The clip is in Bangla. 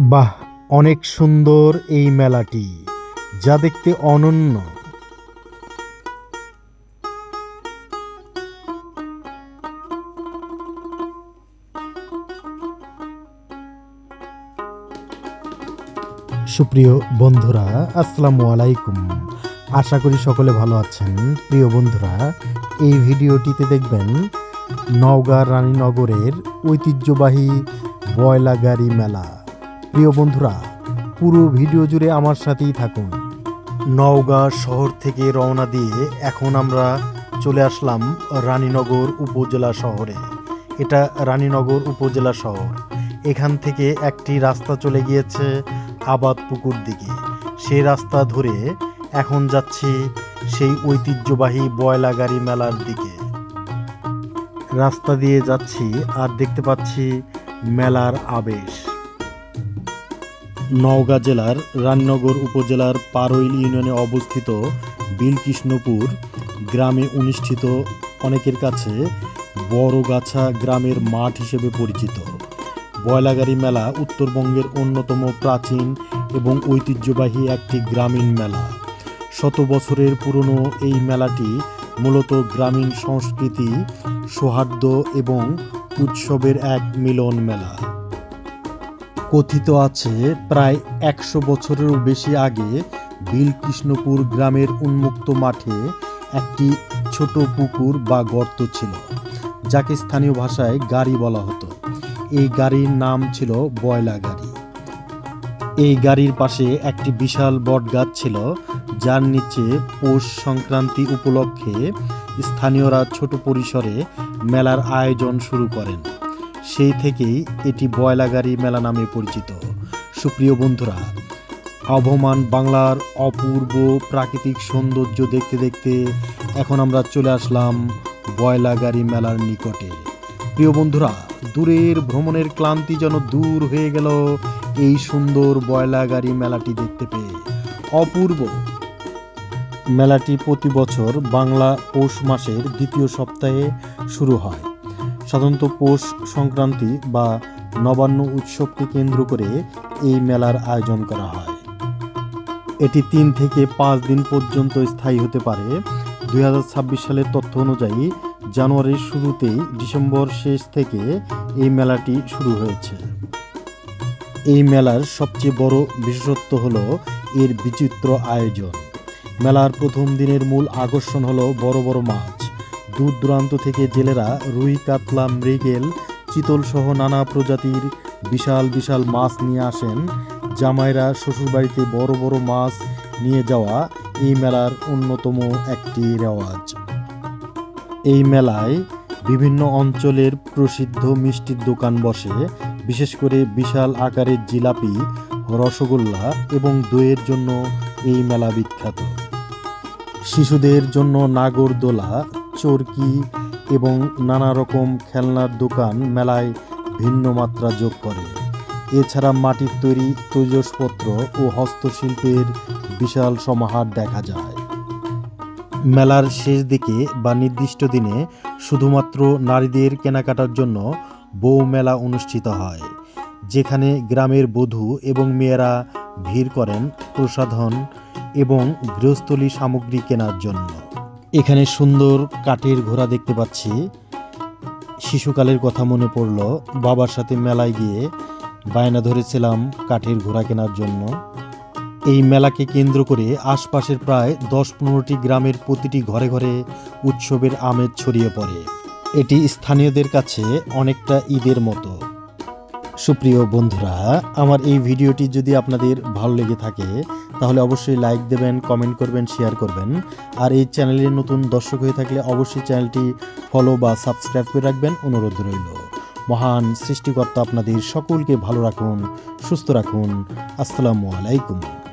বাহ, অনেক সুন্দর এই মেলাটি, যা দেখতে অনন্য। সুপ্রিয় বন্ধুরা, আসসালামু আলাইকুম। আশা করি সকলে ভালো আছেন। প্রিয় বন্ধুরা, এই ভিডিওটিতে দেখবেন নওগাঁ রানীনগরের ঐতিহ্যবাহী বয়লা গাড়ি মেলা। প্রিয় বন্ধুরা, পুরো ভিডিও জুড়ে আমার সাথেই থাকুন। নওগাঁ শহর থেকে রওনা দিয়ে এখন আমরা চলে আসলাম রানীনগর উপজেলা শহরে। এটা রানীনগর উপজেলা শহর। এখান থেকে একটি রাস্তা চলে গিয়েছে আবাদ পুকুর দিকে। সেই রাস্তা ধরে এখন যাচ্ছি সেই ঐতিহ্যবাহী বয়লা গাড়ি মেলার দিকে। রাস্তা দিয়ে যাচ্ছি আর দেখতে পাচ্ছি মেলার আবেশ। নওগাঁ জেলার রামনগর উপজেলার পারৈল ইউনিয়নে অবস্থিত বিলকৃষ্ণপুর গ্রামে অনুষ্ঠিত অনেকের কাছে বড়গাছা গ্রামের মাঠ হিসেবে পরিচিত। বয়লাগাড়ি মেলা উত্তরবঙ্গের অন্যতম প্রাচীন এবং ঐতিহ্যবাহী একটি গ্রামীণ মেলা। শত বছরের পুরনো এই মেলাটি মূলত গ্রামীণ সংস্কৃতি, সৌহার্দ্য এবং উৎসবের এক মিলন মেলা। কথিত আছে, প্রায় একশো বছরেরও বেশি আগে বিলকৃষ্ণপুর গ্রামের উন্মুক্ত মাঠে একটি ছোট পুকুর বা গর্ত ছিল, যাকে স্থানীয় ভাষায় গাড়ি বলা হতো। এই গাড়ির নাম ছিল বয়লা গাড়ি। এই গাড়ির পাশে একটি বিশাল বটগাছ ছিল, যার নিচে পৌষ সংক্রান্তি উপলক্ষে স্থানীয়রা ছোট পরিসরে মেলার আয়োজন শুরু করেন। সেই থেকেই এটি বয়লাগাড়ি মেলা নামে পরিচিত। সুপ্রিয় বন্ধুরা, আবহমান বাংলার অপূর্ব প্রাকৃতিক সৌন্দর্য দেখতে দেখতে এখন আমরা চলে আসলাম বয়লাগাড়ি মেলার নিকটে। প্রিয় বন্ধুরা, দূরের ভ্রমণের ক্লান্তি যেন দূর হয়ে গেল এই সুন্দর বয়লাগাড়ি মেলাটি দেখতে পেয়ে। অপূর্ব মেলাটি প্রতি বছর বাংলা পৌষ মাসের দ্বিতীয় সপ্তাহে শুরু হয়। সাধারণত পৌষ সংক্রান্তি বা নবান্ন উৎসবকে কেন্দ্র করে এই মেলার আয়োজন করা হয়। এটি তিন থেকে পাঁচ দিন পর্যন্ত স্থায়ী হতে পারে। দুই হাজার ছাব্বিশ সালের তথ্য অনুযায়ী জানুয়ারির শুরুতেই ডিসেম্বর শেষ থেকে এই মেলাটি শুরু হয়েছে। এই মেলার সবচেয়ে বড় বিশেষত্ব হল এর বিচিত্র আয়োজন। মেলার প্রথম দিনের মূল আকর্ষণ হলো বড় বড় মাছ। দূর দূরান্ত থেকে জেলেরা রুই, কাতলা, মৃগেল চিতল সহ নানা প্রজাতির বিশাল বিশাল মাছ নিয়ে আসেন। জামাইরা শ্বশুরবাড়িতে বড় বড় মাছ নিয়ে যাওয়া এই মেলার অন্যতম একটি রেওয়াজ। এই মেলায় বিভিন্ন অঞ্চলের প্রসিদ্ধ মিষ্টির দোকান বসে, বিশেষ করে বিশাল আকারের জিলাপি, রসগোল্লা এবং দইয়ের জন্য এই মেলা বিখ্যাত। শিশুদের জন্য নাগরদোলা চরকি এবং নানা রকম খেলনার দোকান মেলায় ভিন্ন মাত্রা যোগ করে। এছাড়া মাটির তৈরি তৈজসপত্র ও হস্তশিল্পের বিশাল সমাহার দেখা যায়। মেলার শেষ দিকে বা নির্দিষ্ট দিনে শুধুমাত্র নারীদের কেনাকাটার জন্য বউ মেলা অনুষ্ঠিত হয়, যেখানে গ্রামের বধূ এবং মেয়েরা ভিড় করেন প্রসাধন এবং গৃহস্থলী সামগ্রী কেনার জন্য। এখানে সুন্দর কাঠের ঘোড়া দেখতে পাচ্ছি। শিশুকালের কথা মনে পড়ল, বাবার সাথে মেলায় গিয়ে বায়না ধরেছিলাম কাঠের ঘোড়া কেনার জন্য। এই মেলাকে কেন্দ্র করে আশপাশের প্রায় দশ পনেরোটি গ্রামের প্রতিটি ঘরে ঘরে উৎসবের আমেজ ছড়িয়ে পড়ে। এটি স্থানীয়দের কাছে অনেকটা ঈদের মতো। সুপ্রিয় বন্ধুরা, আমার এই ভিডিওটি যদি আপনাদের ভালো লেগে থাকে, তাহলে অবশ্যই লাইক দেবেন, কমেন্ট করবেন, শেয়ার করবেন। আর এই চ্যানেলের নতুন দর্শক হয়ে থাকলে অবশ্যই চ্যানেলটি ফলো বা সাবস্ক্রাইব করে রাখবেন, অনুরোধ রইল। মহান সৃষ্টিকর্তা আপনাদের সকলকে ভালো রাখুন, সুস্থ রাখুন। আসসালামু আলাইকুম।